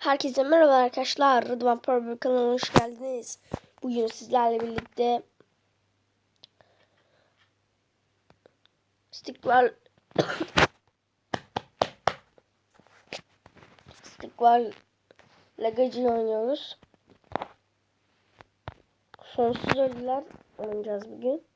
Herkese merhaba arkadaşlar. Rıdvan Purple kanalına hoş geldiniz. Bugün sizlerle birlikte Stickball Stickball Legacy oynuyoruz. Sonsuz ölüler oynayacağız bugün.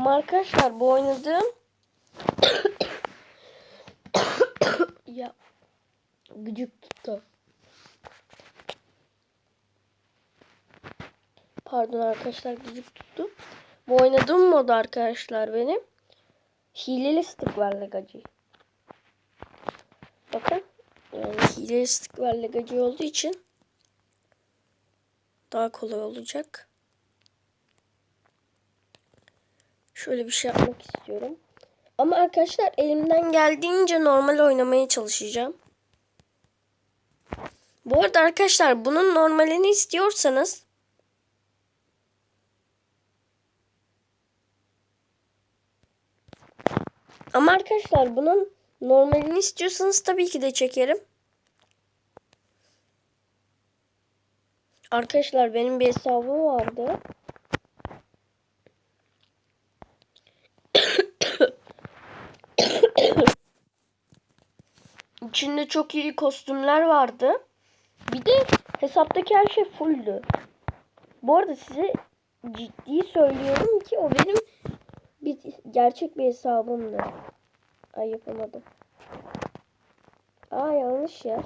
Ama arkadaşlar bu oynadığım ya gıcık tuttu. Pardon arkadaşlar gıcık tuttu. Bu oynadığım mod arkadaşlar benim. Hileli stick var legacı. Bakın. Yani hileli stick var legacı olduğu için daha kolay olacak. Şöyle bir şey yapmak istiyorum. Ama arkadaşlar elimden geldiğince normal oynamaya çalışacağım. Bu arada arkadaşlar bunun normalini istiyorsanız Ama arkadaşlar bunun normalini istiyorsanız tabii ki de çekerim. Arkadaşlar benim bir hesabım vardı. İçinde çok iyi kostümler vardı. Bir de hesaptaki her şey fulldü. Bu arada size ciddi söylüyorum ki o benim bir gerçek bir hesabımdı. Ay yapamadım. Aa yanlış yer.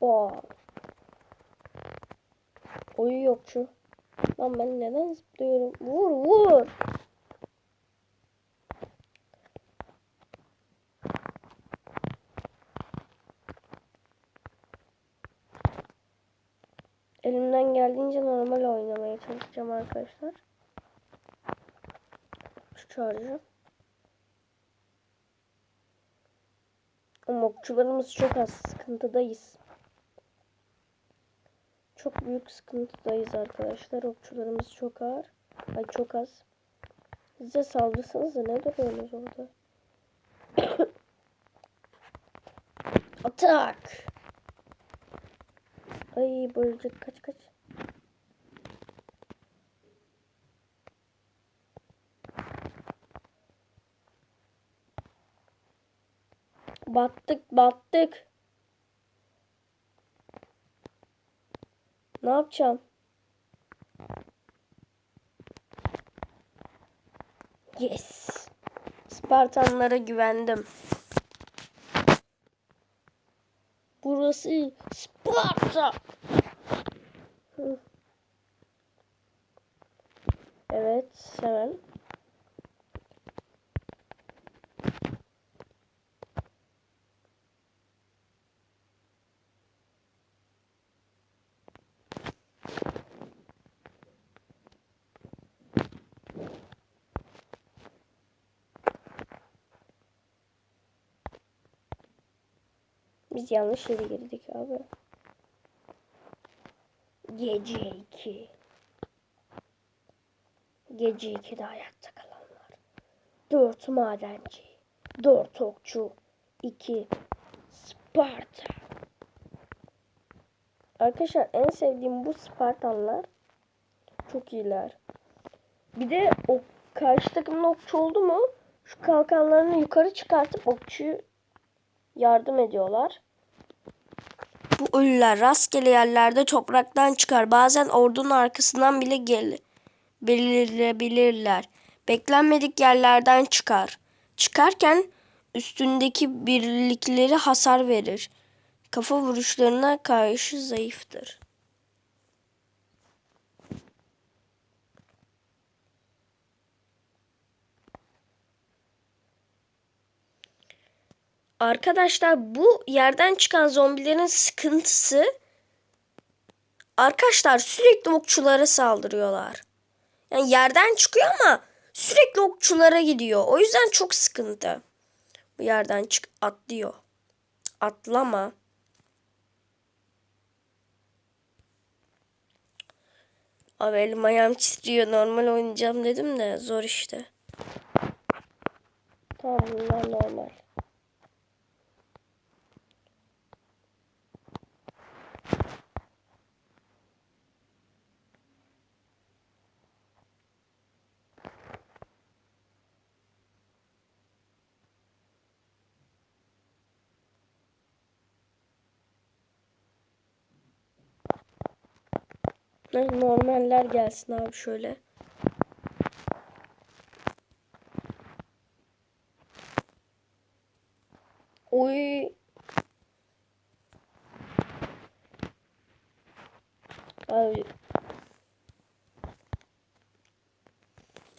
Bak. Oyu yok şu. Lan ben neden zıplıyorum? Vur vur. Elimden geldiğince normal oynamaya çalışacağım arkadaşlar. Şu çağıracağım. Ama okçularımız çok az. Sıkıntıdayız. Çok büyük sıkıntıdayız arkadaşlar. Okçularımız çok ağır. Ay çok az. Size saldırsanız da ne duruyorsunuz orada? Atak! Ay bölecek kaç kaç. Battık battık. Ne yapacağım? Yes. Spartanlara güvendim. Burası Sparta. Evet, hemen. Biz yanlış yere girdik abi. Gece 2. Gece 2'de hayatta kalanlar. 4 madenci. 4 okçu. 2 Sparta. Arkadaşlar en sevdiğim bu Spartanlar. Çok iyiler. Bir de o karşı takımın okçu oldu mu şu kalkanlarını yukarı çıkartıp okçuyu yardım ediyorlar. Bu ölüler rastgele yerlerde topraktan çıkar. Bazen ordunun arkasından bile gel belirilebilirler. Beklenmedik yerlerden çıkar. Çıkarken üstündeki birlikleri hasar verir. Kafa vuruşlarına karşı zayıftır. Arkadaşlar bu yerden çıkan zombilerin sıkıntısı arkadaşlar sürekli okçulara saldırıyorlar. Yani yerden çıkıyor ama sürekli okçulara gidiyor. O yüzden çok sıkıntı. Bu yerden çık atlıyor. Atlama. Abi elim ayağım titriyor. Normal oynayacağım dedim de zor işte. Tamam normal. Normaller gelsin abi şöyle. Oy. Abi.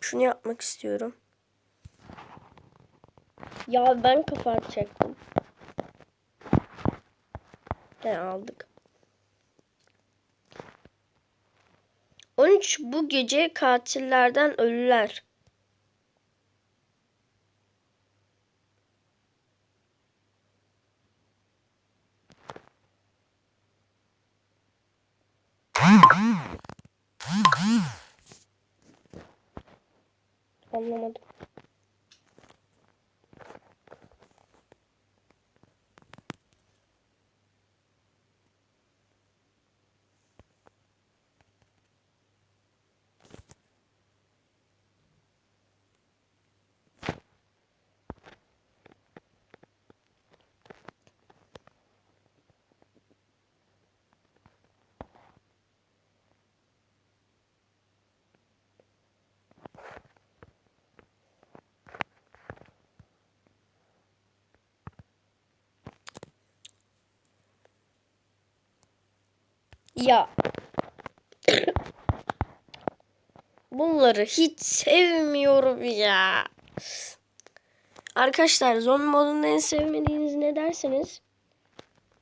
Şunu yapmak istiyorum. Ya ben kafa atacaktım. Ne aldık. 13 bu gece katillerden ölüler. Anlamadım. Ya. Bunları hiç sevmiyorum ya. Arkadaşlar zombi modunda en sevmediğiniz ne derseniz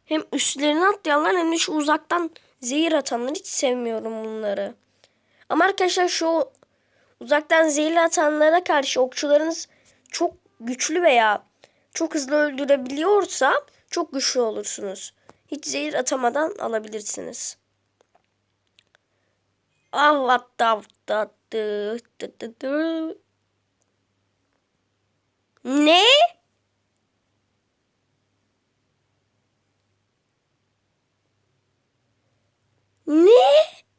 hem üstlerine atlayanlar hem de şu uzaktan zehir atanları hiç sevmiyorum bunları. Ama arkadaşlar şu uzaktan zehir atanlara karşı okçularınız çok güçlü veya çok hızlı öldürebiliyorsa çok güçlü olursunuz. Hiç zehir atamadan alabilirsiniz. Allah da da dı dı dı dı. Ne? Ne?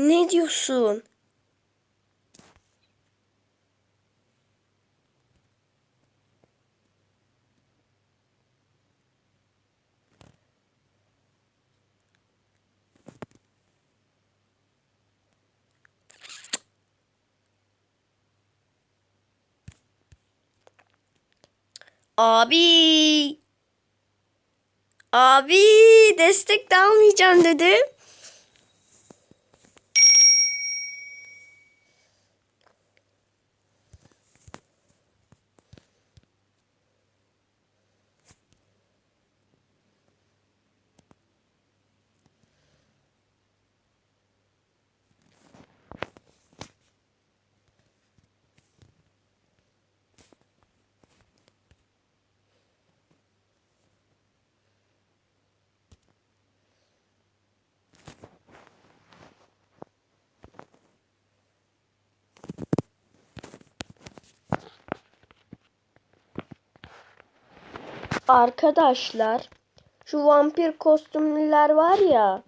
Ne diyorsun? Abi. Abi destek de almayacağım dedim. Arkadaşlar şu vampir kostümlüler var ya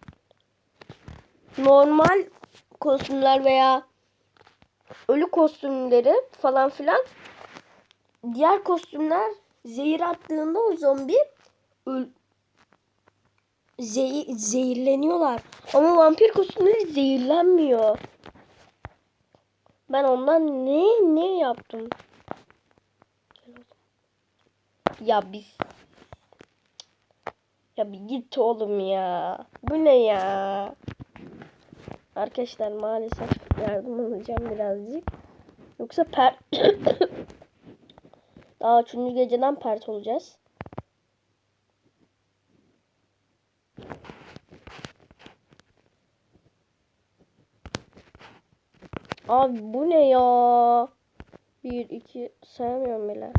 normal kostümler veya ölü kostümleri falan filan diğer kostümler zehir attığında o zombi öl zehir, zehirleniyorlar. Ama vampir kostümleri zehirlenmiyor. Ben ondan ne ne yaptım? Ya biz ya bir git oğlum ya. Bu ne ya? Arkadaşlar maalesef yardım alacağım birazcık. Yoksa per... Daha üçüncü geceden pert olacağız. Abi bu ne ya? Bir iki sayamıyorum bile.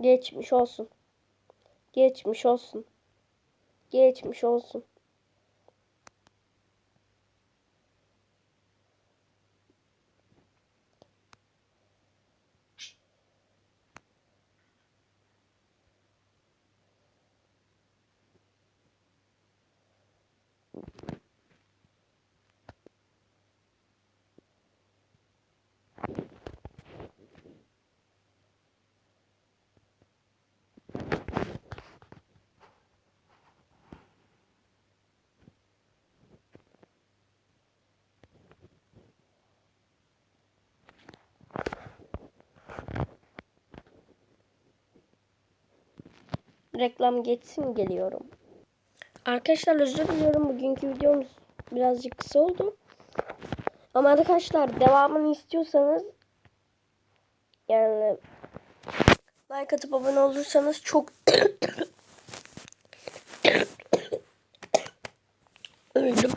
Geçmiş olsun. Geçmiş olsun. Geçmiş olsun. Reklam geçsin geliyorum. Arkadaşlar özür diliyorum. Bugünkü videomuz birazcık kısa oldu. Ama arkadaşlar devamını istiyorsanız yani like atıp abone olursanız çok öldüm.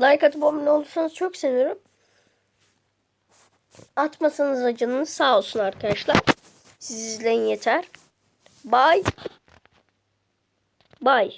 Like atıp abone olursanız çok sevinirim. Atmasanız da sağ olsun arkadaşlar. Siz izleyin yeter. Bye. Bye.